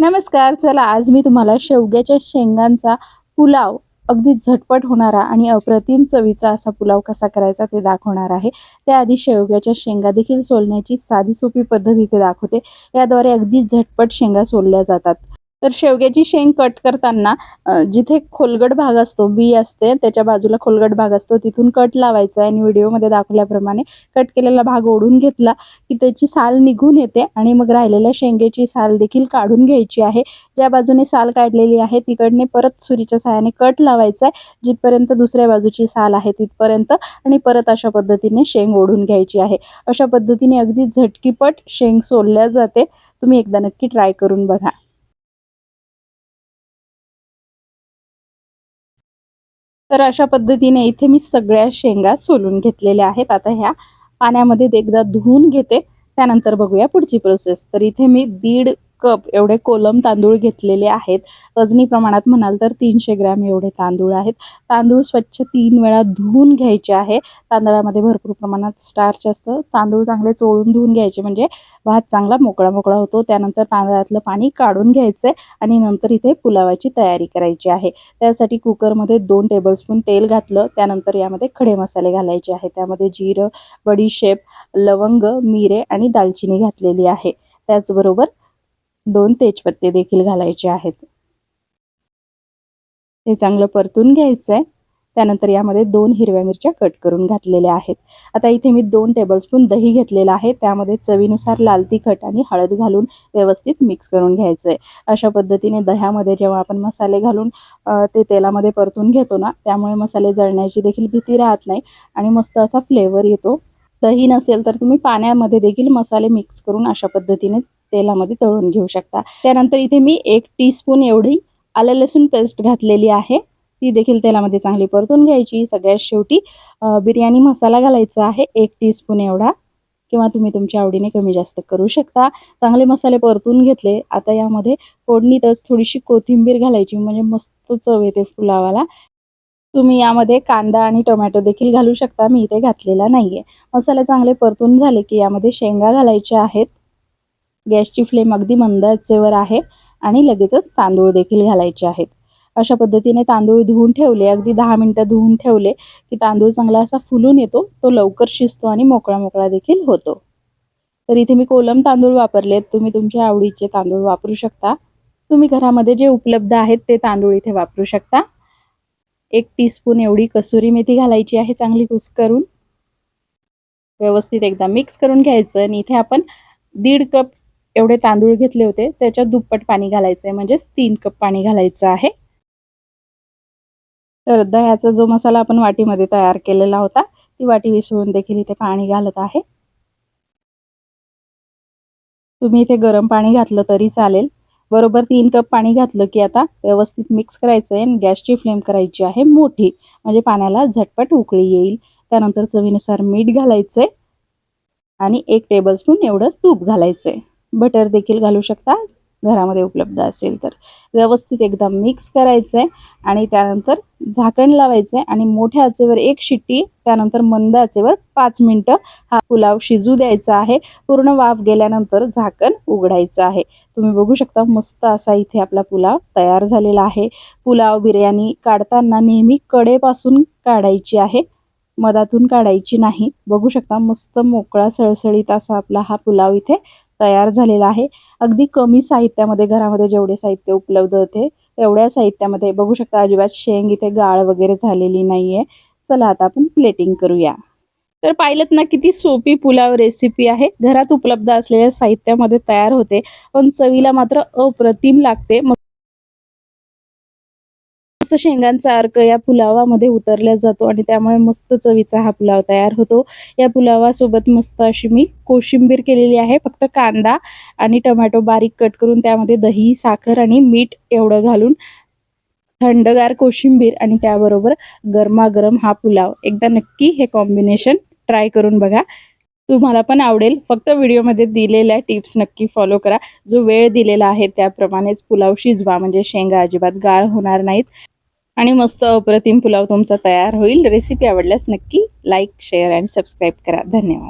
नमस्कार चला आज मी तुम्हाला शेवग्याच्या शेंगांचा पुलाव अगदी झटपट होणारा आणि अप्रतिम चवीचा असा पुलाव कसा करायचा ते दाखवणार आहे. त्याआधी शेवग्याच्या शेंगा देखील सोलण्याची साधी सोपी पद्धत इथे दाखवते. याद्वारे अगदी झटपट शेंगा सोलल्या जातात. तर शेवग्याची शेंग कट करताना जिथे खोलगट भाग असतो बी असते त्याच्या बाजूला खोलगट भाग असतो तिथून कट लावायचा आहे आणि व्हिडिओमध्ये दाखवल्याप्रमाणे कट केलेला भाग ओढून घेतला की त्याची साल निघून येते आणि मग राहिलेल्या शेंगेची साल देखील काढून घ्यायची आहे. ज्या बाजूने साल काढलेली आहे तिकडने परत सुरीच्या सहाय्याने कट लावायचा आहे जिथपर्यंत दुसऱ्या बाजूची साल आहे तिथपर्यंत आणि परत अशा पद्धतीने शेंग ओढून घ्यायची आहे. अशा पद्धतीने अगदी झटकीपट शेंग सोलल्या जाते. तुम्ही एकदा नक्की ट्राय करून बघा. तर अशा पद्धतीने इथे मी सगळ्या शेंगा सोलून घेतलेल्या आहेत. आता ह्या पाण्यामध्ये एकदा धुवून घेते. त्यानंतर बघूया पुढची प्रोसेस तर इथे मी दीड कप एवढे कोलम तांदूळ घेतलेले आहेत. वजनी प्रमाणात म्हणाल तर तीनशे ग्रॅम एवढे तांदूळ आहेत. तांदूळ स्वच्छ तीन वेळा धुवून घ्यायचे आहे. तांदळामध्ये भरपूर प्रमाणात स्टार्च असतं तांदूळ चांगले चोळून धुवून घ्यायचे म्हणजे भात चांगला मोकळा मोकळा होतो. त्यानंतर तांदळातलं पाणी काढून घ्यायचं आणि नंतर इथे पुलावाची तयारी करायची आहे. त्यासाठी कुकरमध्ये दोन टेबलस्पून तेल घातलं. त्यानंतर यामध्ये खडे मसाले घालायचे आहे. त्यामध्ये जिरं बडीशेप लवंग मिरे आणि दालचिनी घातलेली आहे. त्याचबरोबर दोन तेजपत्ते देखील घालायचे आहेत. हे चांगलं परतून घ्यायचं आहे त्यानंतर यामध्ये दोन हिरव्या मिरच्या कट करून घातलेल्या आहेत. आता इथे मी दोन टेबलस्पून दही घेतलेलं आहे. त्यामध्ये चवीनुसार लाल तिखट आणि हळद घालून व्यवस्थित मिक्स करून घ्यायचं आहे अशा पद्धतीने दह्यामध्ये जेव्हा आपण मसाले घालून ते तेलामध्ये परतून घेतो ना त्यामुळे मसाले जळण्याची देखील भीती राहत नाही आणि मस्त असा फ्लेवर येतो. दही नसेल तर तुम्ही पाण्यामध्ये देखील मसाले मिक्स करून अशा पद्धतीने तेलामध्ये तळून घेऊ शकता. त्यानंतर इथे मी एक टीस्पून एवढी आलं लसूण पेस्ट घातलेली आहे. ती देखील तेलामध्ये चांगली परतून घ्यायची. सगळ्यात शेवटी बिर्याणी मसाला घालायचा आहे. एक टीस्पून एवढा. किंवा तुम्ही तुमच्या आवडीने कमी जास्त करू शकता. चांगले मसाले परतून घेतले. आता यामध्ये फोडणीतच थोडीशी कोथिंबीर घालायची. म्हणजे मस्त चव येते फुलावाला. तुम्ही यामध्ये कांदा आणि टोमॅटो देखील घालू शकता. मी इथे घातलेला नाही आहे मसाले चांगले परतून झाले की यामध्ये शेंगा घालायच्या आहेत. गॅसची फ्लेम अगदी मंद आचेवर आहे आणि लगेचच तांदूळ देखील घालायचे आहेत. अशा पद्धतीने तांदूळ धुवून ठेवले. अगदी दहा मिनटं धुवून ठेवले की तांदूळ चांगला असा फुलून येतो. तो लवकर शिजतो आणि मोकळा मोकळा देखील होतो. तर इथे मी कोलम तांदूळ वापरलेत. तुम्ही तुमच्या आवडीचे तांदूळ वापरू शकता. तुम्ही घरामध्ये जे उपलब्ध आहेत ते तांदूळ इथे वापरू शकता. एक टीस्पून एवढी कसुरी मेथी घालायची आहे चांगली कुस्करून व्यवस्थित एकदा मिक्स करून घ्यायचं आणि इथे आपण दीड कप एवढे तांदूळ घेतले होते त्याच्यात दुप्पट पाणी घालायचं आहे म्हणजेच तीन कप पाणी घालायचं आहे. तर दह्याचा जो मसाला आपण वाटीमध्ये तयार केलेला होता ती वाटी विसळून देखील इथे पाणी घालत आहे. तुम्ही इथे गरम पाणी घातलं तरी चालेल. बरोबर तीन कप पाणी घातलं की आता व्यवस्थित मिक्स करायचं आहे आणि गॅसची फ्लेम करायची आहे मोठी. म्हणजे पाण्याला झटपट उकळी येईल. त्यानंतर चवीनुसार मीठ घालायचं आहे आणि एक टेबलस्पून एवढं तूप घालायचं आहे बटर देखील घालू शकता. घरामध्ये उपलब्ध असेल तर. व्यवस्थित एकदा मिक्स करायचं आहे आणि त्यानंतर झाकण लावायचं आहे आणि मोठ्या आचेवर एक शिट्टी त्यानंतर मंद आचेवर पाच मिनटं हा पुलाव शिजू द्यायचा आहे. पूर्ण वाफ गेल्यानंतर झाकण उघडायचं आहे. तुम्ही बघू शकता मस्त असा इथे आपला पुलाव तयार झालेला आहे. पुलाव बिर्याणी काढताना नेहमी कडेपासून काढायची आहे. मधातून काढायची नाही. बघू शकता मस्त मोकळा सळसळीत असा आपला हा पुलाव इथे तयार झालेला आहे. अगदी कमी साहित्यामध्ये घरामध्ये जेवढे साहित्य उपलब्ध होते तेवढ्या साहित्यामध्ये बघू शकता अजिबात शेंग इथे गाळ वगैरे झालेली नाही आहे चला आता आपण प्लेटिंग करूया. तर पाहिलं ना किती सोपी पुलाव रेसिपी आहे. घरात उपलब्ध असलेल्या साहित्यामध्ये तयार होते पण चवीला मात्र अप्रतिम लागते. मग मस्त शेंगांचा अर्क या पुलावामध्ये उतरला जातो आणि त्यामुळे मस्त चवीचा हा पुलाव तयार होतो. या पुलावासोबत मस्त अशी मी कोशिंबीर केलेली आहे फक्त कांदा आणि टोमॅटो बारीक कट करून त्यामध्ये दही साखर आणि मीठ एवढं घालून थंडगार कोशिंबीर आणि त्याबरोबर गरमागरम हा पुलाव. एकदा नक्की हे कॉम्बिनेशन ट्राय करून बघा. तुम्हाला पण आवडेल. फक्त व्हिडिओमध्ये दिलेल्या टिप्स नक्की फॉलो करा. जो वेळ दिलेला आहे त्याप्रमाणेच पुलाव शिजवा. म्हणजे शेंगा अजिबात गाळ होणार नाहीत. आणि मस्त अप्रतिम पुलाव तुमचा तयार होईल. रेसिपी आवडल्यास नक्की लाईक शेअर आणि सबस्क्राईब करा. धन्यवाद.